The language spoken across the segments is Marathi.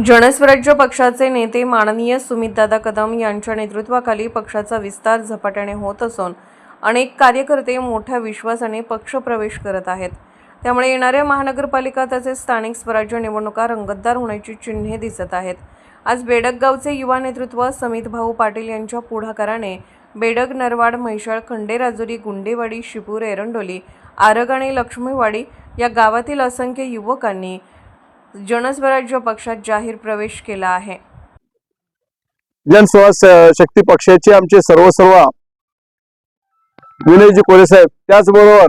जनस्वराज्य पक्षाचे नेते माननीय सुमितदादा कदम यांच्या नेतृत्वाखाली पक्षाचा विस्तार झपाट्याने होत असून अनेक कार्यकर्ते मोठ्या विश्वासाने पक्षप्रवेश करत आहेत. त्यामुळे येणाऱ्या महानगरपालिका तसेच स्थानिक स्वराज्य निवडणुका रंगतदार होण्याची चिन्हे दिसत आहेत. आज बेडकगावचे युवा नेतृत्व समित भाऊ पाटील यांच्या पुढाकाराने बेडक नरवाड म्हैसाळ खंडेराजुरी गुंडेवाडी शिपूर एरंडोली आरग आणि लक्ष्मीवाडी या गावातील असंख्य युवकांनी जनस्वराज्य पक्षात जाहीर प्रवेश केला आहे. जनस्वराज शक्ती पक्षाचे आमचे सर्व सर्व विनयजी कोले साहेब त्याचबरोबर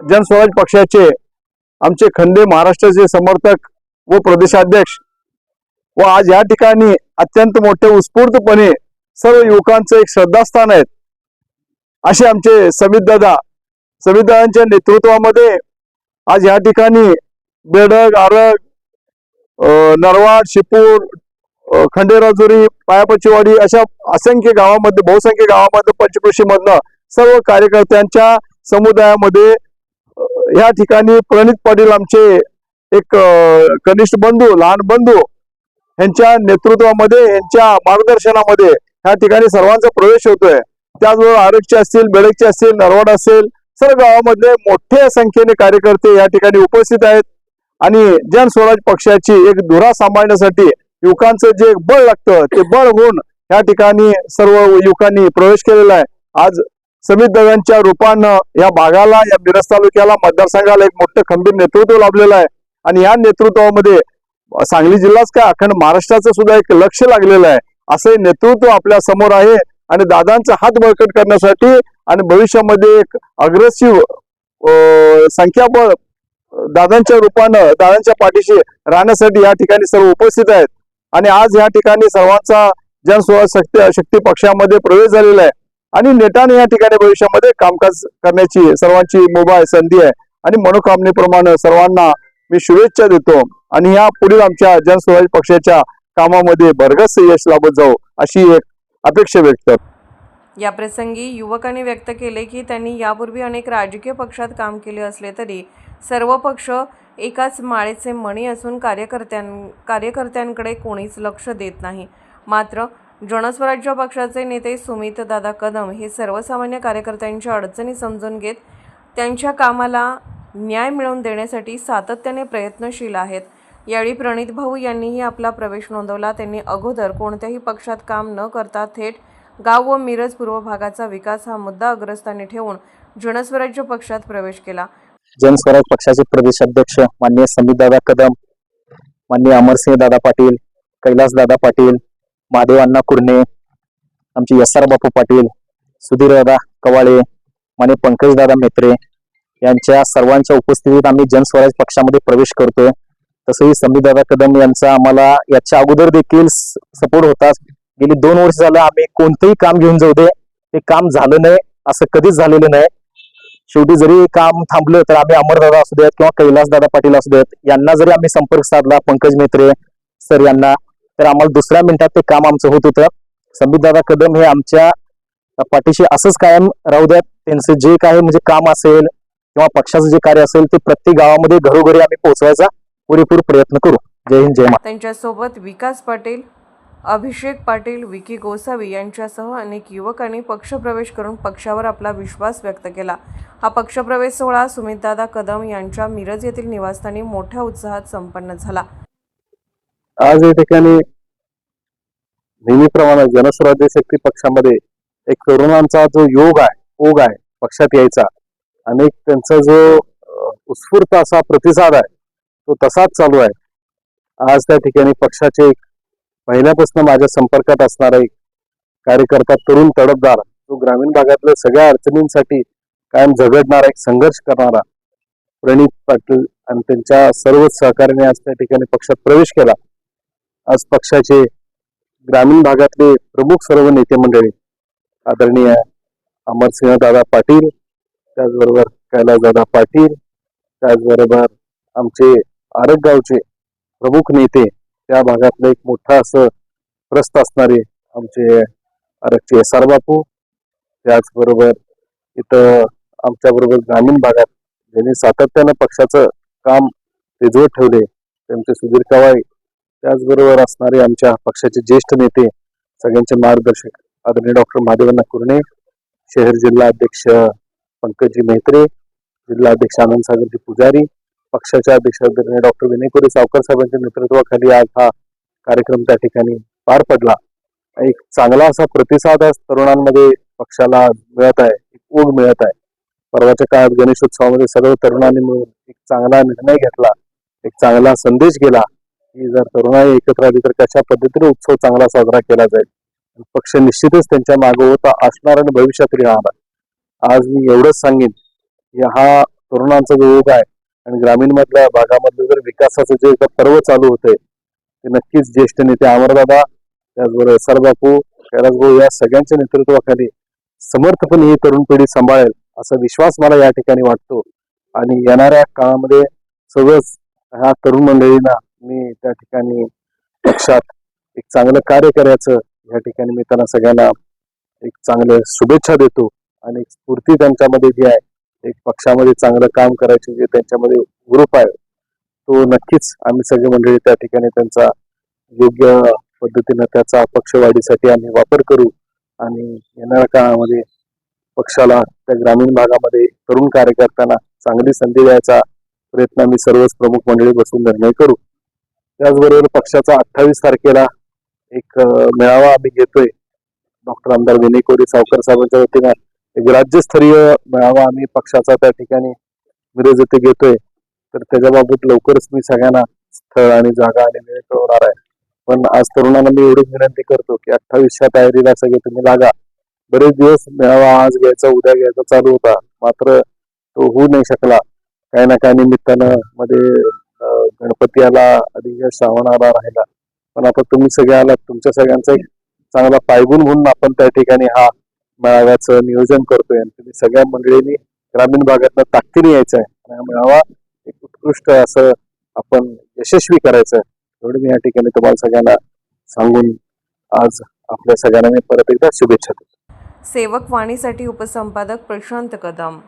जनस्वराज पक्षाचे आमचे खंडे महाराष्ट्राचे समर्थक व प्रदेशाध्यक्ष व आज या ठिकाणी अत्यंत मोठे उत्स्फूर्तपणे सर्व युवकांचं एक श्रद्धास्थान आहेत असे आमचे समितदादा समितदादांच्या नेतृत्वामध्ये आज या ठिकाणी बेडग आरग नरवाड शिपूर खंडेराजुरी पायापचीवाडी अशा असंख्य गावामध्ये बहुसंख्य गावामध्ये पंचकृषी मधनं सर्व कार्यकर्त्यांच्या समुदायामध्ये या ठिकाणी प्रणित पाटील आमचे एक कनिष्ठ बंधू लहान बंधू यांच्या नेतृत्वामध्ये यांच्या मार्गदर्शनामध्ये या ठिकाणी सर्वांचा प्रवेश होतोय. त्याचबरोबर आरगचे असतील बेडकचे असतील नरवाड असेल सर्व गावामधले मोठ्या संख्येने कार्यकर्ते या ठिकाणी उपस्थित आहेत. आणि जन स्वराज पक्षाची एक धुरा सांभाळण्यासाठी युवकांचं जे बळ लागतं ते बळ होऊन या ठिकाणी सर्व युवकांनी प्रवेश केलेला आहे. आज समित दगांच्या रूपानं या भागाला या मिरज तालुक्याला मतदारसंघाला एक मोठं खंबीर नेतृत्व लाभलेलं आहे. आणि या नेतृत्वामध्ये सांगली जिल्हाच काय अखंड महाराष्ट्राचं सुद्धा एक लक्ष लागलेलं आहे. असं नेतृत्व आपल्यासमोर आहे आणि दादांचा हात बळकट करण्यासाठी आणि भविष्यामध्ये एक अग्रेसिव्ह संख्याबळ दादांच्या रूपानं दादांच्या पाठीशी राहण्यासाठी या ठिकाणी सर्व उपस्थित आहेत. आणि आज या ठिकाणी सर्वांचा जनस्वराज शक्ती शक्ती पक्षामध्ये प्रवेश झालेला आहे. आणि नेटाने या ठिकाणी भविष्यामध्ये कामकाज करण्याची सर्वांची मोबाईल संधी आहे. आणि मनोकामनेप्रमाणे सर्वांना मी शुभेच्छा देतो. आणि या पुढील आमच्या जनस्वराज पक्षाच्या कामामध्ये भरगस यश लाभत जाऊ अशी एक अपेक्षा व्यक्त याप्रसंगी या प्रसंगी युवकांनी व्यक्त केले की त्यांनी यापूर्वी अनेक राजकीय पक्षात काम केले असले तरी सर्व पक्ष एकाच माळेचे मणी असून कार्यकर्त्यां कार्यकर्त्यांकडे कोणीच लक्ष देत नाही. मात्र जनस्वराज्य पक्षाचे नेते सुमित दादा कदम हे सर्वसामान्य कार्यकर्त्यांच्या अडचणी समजून घेत त्यांच्या कामाला न्याय मिळवून देण्यासाठी सातत्याने प्रयत्नशील आहेत. यावेळी प्रणित भाऊ यांनीही आपला प्रवेश नोंदवला. त्यांनी अगोदर कोणत्याही पक्षात काम न करता थेट गाव व मिरज पूर्व भागाचा विकास हा मुद्दा अग्रस्थानी ठेवून जनस्वराज्य पक्षात प्रवेश केला. जनस्वराज पक्षाचे प्रदेशाध्यक्ष माननीय समीरदादा कदम माननीय अमरसिंह दादा पाटील कैलास दादा पाटील महादेव अण्णा कुर्णे आमचे एस आर बापू पाटील सुधीर दादा कवाळे माने पंकज दादा मेत्रे यांच्या सर्वांच्या उपस्थितीत आम्ही जनस्वराज पक्षामध्ये प्रवेश करतोय. तसंही समीरदादा कदम यांचा आम्हाला याच्या अगोदर देखील सपोर्ट होता गेली दोन वर्ष झालं आम्ही कोणतंही काम घेऊन जाऊ दे ते काम झालं नाही असं कधीच झालेलं नाही. शेवटी जरी काम थांबलं तर आम्ही अमरदादा असू देत किंवा कैलासदादा पाटील असू देत यांना जरी आम्ही संपर्क साधला पंकज मेत्रे सर यांना तर आम्हाला दुसऱ्या मिनिटात ते काम आमचं होत होतं. संबितदादा कदम हे आमच्या पाठीशी असंच कायम राहू द्यात. त्यांचं जे काही म्हणजे काम असेल किंवा पक्षाचं जे कार्य असेल ते प्रत्येक गावामध्ये घरोघरी आम्ही पोहोचवायचा पुरेपूर प्रयत्न करू. जय हिंद जय महाराष्ट्र. त्यांच्यासोबत विकास पाटील अभिषेक पाटील विकी गोसावी यांच्यासह अनेक युवकांनी पक्षप्रवेश करून पक्षावर आपला विश्वास व्यक्त केला. हा पक्षप्रवेश सोहळा सुमितदादा कदम यांच्या मिरज येथील निवासस्थानी मोठ्या उत्साहात संपन्न झाला. आज या ठिकाणी नेहमीप्रमाणे जनस्वराज्य शक्ती पक्षामध्ये एक तरुणांचा जो योग आहे ओग आहे पक्षात यायचा आणि त्यांचा जो उत्स्फूर्त असा प्रतिसाद आहे तो तसाच चालू आहे. आज त्या ठिकाणी पक्षाचे एक पहिल्यापासून माझ्या संपर्कात असणारा एक कार्यकर्ता तरुण तडफदार तो ग्रामीण भागातल्या सगळ्या अडचणींसाठी कायम झगडणारा एक संघर्ष करणारा प्रणित पाटील आणि त्यांच्या सर्व सहकार्याने आज त्या ठिकाणी पक्षात प्रवेश केला. आज पक्षाचे ग्रामीण भागातले प्रमुख सर्व नेते मंडळी आदरणीय अमरसिंह दादा पाटील त्याचबरोबर कैलासदादा पाटील त्याचबरोबर आमचे आरग गावचे प्रमुख नेते त्या भागातलं एक मोठं असं प्रस्त असणारे आमचे आरक्षी एस आर बापू त्याचबरोबर इथं आमच्याबरोबर ग्रामीण भागात ज्यांनी सातत्यानं पक्षाचं काम रिजवत ठेवले त्यांचे सुधीर कवाळे त्याचबरोबर असणारे आमच्या पक्षाचे ज्येष्ठ नेते सगळ्यांचे मार्गदर्शक आदरणीय डॉक्टर महादेवांना कुर्णे शहर जिल्हा अध्यक्ष पंकजी मेहत्रे जिल्हा अध्यक्ष आनंद सागरजी पुजारी पक्षाच्या अध्यक्ष डॉक्टर विनय कोरे सावकर साहेबांच्या नेतृत्वाखाली आज हा कार्यक्रम त्या ठिकाणी पार पडला. एक चांगला असा प्रतिसाद आज तरुणांमध्ये पक्षाला मिळत आहे एक ओग मिळत आहे. परवाच्या काळात गणेशोत्सवामध्ये सर्व तरुणांनी मिळून एक चांगला निर्णय घेतला एक चांगला संदेश गेला की जर तरुणाई एकत्र आली तर कशा पद्धतीने उत्सव चांगला साजरा केला जाईल? पक्ष निश्चितच त्यांच्या मागे होता असणार आणि भविष्यात राहणार. आज मी एवढंच सांगेन की हा तरुणांचा जो योग आहे आणि ग्रामीण मधल्या भागामधलं जर विकासाचं जे पर्व चालू होतंय ते नक्कीच ज्येष्ठ नेते अमरदादा त्याचबरोबर सर बापू कैलास या सगळ्यांच्या नेतृत्वाखाली समर्थपणे ही तरुण पिढी सांभाळेल असा विश्वास मला या ठिकाणी वाटतो. आणि येणाऱ्या काळामध्ये सगळंच ह्या तरुण मंडळींना मी त्या ठिकाणी पक्षात एक चांगलं कार्य करायचं या ठिकाणी मी त्यांना सगळ्यांना एक चांगलं शुभेच्छा देतो. आणि एक स्फूर्ती त्यांच्यामध्ये जी आहे एक पक्षामध्ये चांगलं काम करायचे जे त्यांच्यामध्ये ग्रुप आहे तो नक्कीच आम्ही सगळी मंडळी त्या ठिकाणी त्यांचा योग्य पद्धतीनं त्याचा पक्षवाढीसाठी आम्ही वापर करू आणि येणाऱ्या काळामध्ये पक्षाला त्या ग्रामीण भागामध्ये तरुण कार्यकर्त्यांना चांगली संधी द्यायचा प्रयत्न आम्ही सर्वच प्रमुख मंडळी बसून निर्णय करू. त्याचबरोबर पक्षाचा अठ्ठावीस तारखेला एक मेळावा आम्ही घेतोय. डॉक्टर आमदार विनय कोरी सावकर साहेबांच्या वतीनं. एक राज्यस्तरीय मेळावा आम्ही पक्षाचा त्या ठिकाणी मिरज येथे घेतोय. तर त्याच्याबाबत लवकरच मी सगळ्यांना स्थळ आणि जागा आणि वेळ कळवणार आहे. पण आज तरुणांना मी एवढीच विनंती करतो की अठ्ठावीसच्या तयारीला सगळे तुम्ही लागा. बरेच दिवस मेळावा आज घ्यायचा उद्या घ्यायचा चालू होता. मात्र तो होऊ नाही शकला. काही ना काही निमित्तानं मध्ये गणपती आला अधिक श्रावण आला राहिला. पण आता तुम्ही सगळे आलात तुमच्या सगळ्यांचा एक चांगला पायगुण म्हणून आपण त्या ठिकाणी हा मेळाव्याचं नियोजन करतोय आणि तुम्ही सगळ्या मंडळींनी ग्रामीण भागातनं ताकदीने यायचं आहे आणि हा मेळावा एक उत्कृष्ट असं आपण यशस्वी करायचं आहे एवढं मी या ठिकाणी तुम्हाला सगळ्यांना सांगून आज आपल्या सगळ्यांना मी परत एकदा शुभेच्छा देतो. सेवक वाणीसाठी उपसंपादक प्रशांत कदम.